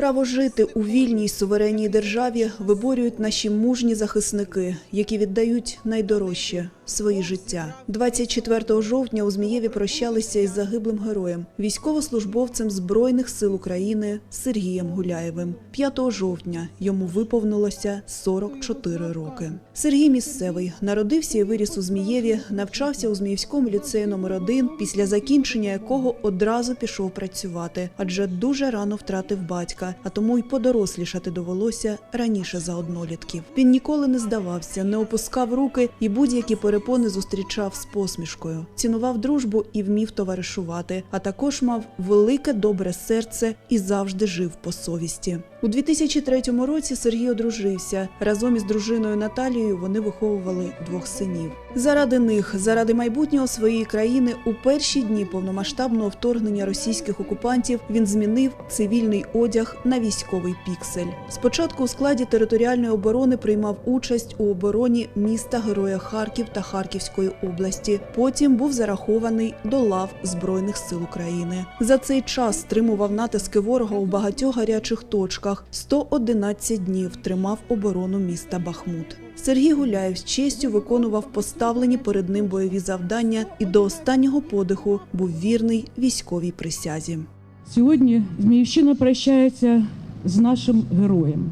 Право жити у вільній суверенній державі виборюють наші мужні захисники, які віддають найдорожче свої життя. 24 жовтня у Змієві прощалися із загиблим героєм, військовослужбовцем Збройних сил України Сергієм Гуляєвим. 5 жовтня йому виповнилося 44 роки. Сергій місцевий народився і виріс у Змієві, навчався у Зміївському ліцеї номер 1 після закінчення якого одразу пішов працювати, адже дуже рано втратив батька, а тому й подорослішати довелося раніше за однолітків. Він ніколи не здавався, не опускав руки і будь-які перепони зустрічав з посмішкою. Цінував дружбу і вмів товаришувати, а також мав велике добре серце і завжди жив по совісті. У 2003 році Сергій одружився. Разом із дружиною Наталією вони виховували двох синів. Заради них, заради майбутнього своєї країни, у перші дні повномасштабного вторгнення російських окупантів він змінив цивільний одяг на військовий піксель. Спочатку у складі територіальної оборони приймав участь у обороні міста Героя Харків та Харківської області. Потім був зарахований до лав Збройних сил України. За цей час стримував натиски ворога у багатьох гарячих точках. 111 днів тримав оборону міста Бахмут. Сергій Гуляєв з честю виконував поставлені перед ним бойові завдання і до останнього подиху був вірний військовій присязі. Сьогодні Зміївщина прощається з нашим героєм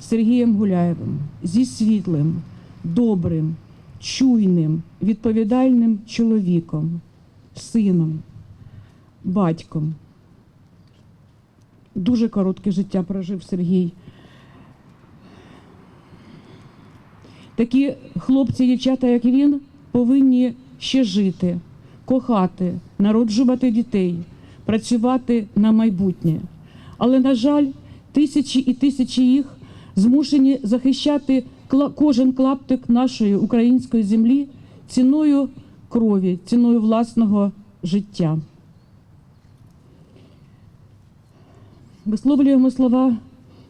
Сергієм Гуляєвим зі світлим, добрим, чуйним, відповідальним чоловіком, сином, батьком. Дуже коротке життя прожив Сергій. Такі хлопці, дівчата, як він, повинні ще жити, кохати, народжувати дітей, працювати на майбутнє. Але, на жаль, тисячі і тисячі їх змушені захищати кожен клаптик нашої української землі ціною крові, ціною власного життя. Висловлюємо слова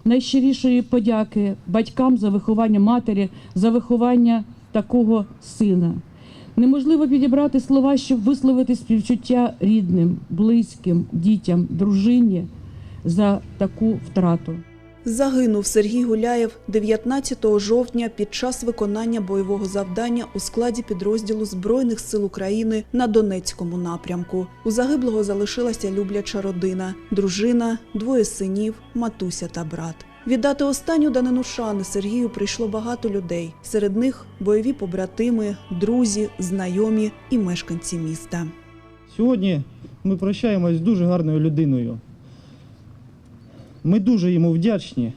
найщирішої подяки батькам за виховання матері, за виховання такого сина. Неможливо підібрати слова, щоб висловити співчуття рідним, близьким, дітям, дружині за таку втрату. Загинув Сергій Гуляєв 19 жовтня під час виконання бойового завдання у складі підрозділу Збройних сил України на Донецькому напрямку. У загиблого залишилася любляча родина, дружина, двоє синів, матуся та брат. Віддати останню данину шани Сергію прийшло багато людей. Серед них бойові побратими, друзі, знайомі і мешканці міста. Сьогодні ми прощаємось з дуже гарною людиною. Ми дуже йому вдячні,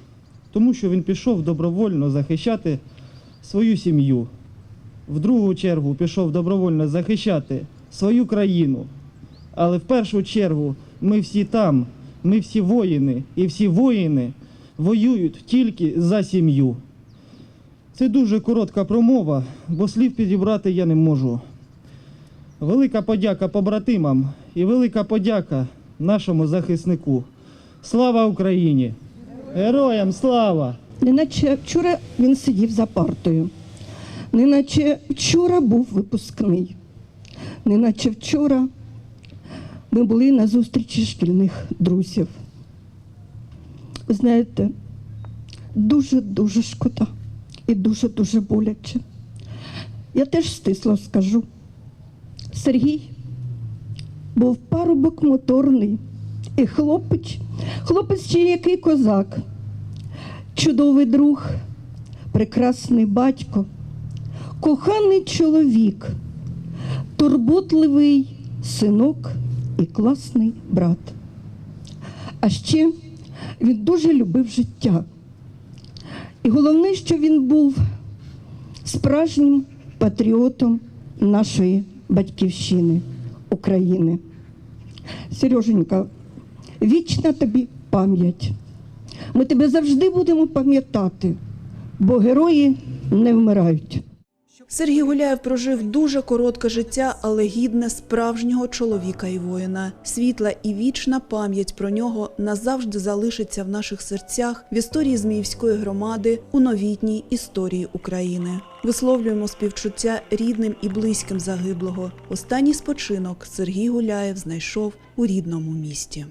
тому що він пішов добровольно захищати свою сім'ю. В другу чергу пішов добровольно захищати свою країну. Але в першу чергу ми всі там, ми всі воїни, і всі воїни воюють тільки за сім'ю. Це дуже коротка промова, бо слів підібрати я не можу. Велика подяка побратимам і велика подяка нашому захиснику. Слава Україні! Героям слава! Неначе вчора він сидів за партою, неначе вчора був випускний, неначе вчора ми були на зустрічі шкільних друзів. Знаєте, дуже-дуже шкода і дуже-дуже боляче. Я теж стисло скажу. Сергій був парубок моторний хлопець, хлопець ще який козак чудовий друг, прекрасний батько, коханий чоловік, турботливий синок і класний брат. А ще він дуже любив життя. І головне, що він був справжнім патріотом нашої батьківщини України. Сереженька, вічна тобі пам'ять. Ми тебе завжди будемо пам'ятати, бо герої не вмирають. Сергій Гуляєв прожив дуже коротке життя, але гідне справжнього чоловіка і воїна. Світла і вічна пам'ять про нього назавжди залишиться в наших серцях в історії Зміївської громади у новітній історії України. Висловлюємо співчуття рідним і близьким загиблого. Останній спочинок Сергій Гуляєв знайшов у рідному місті.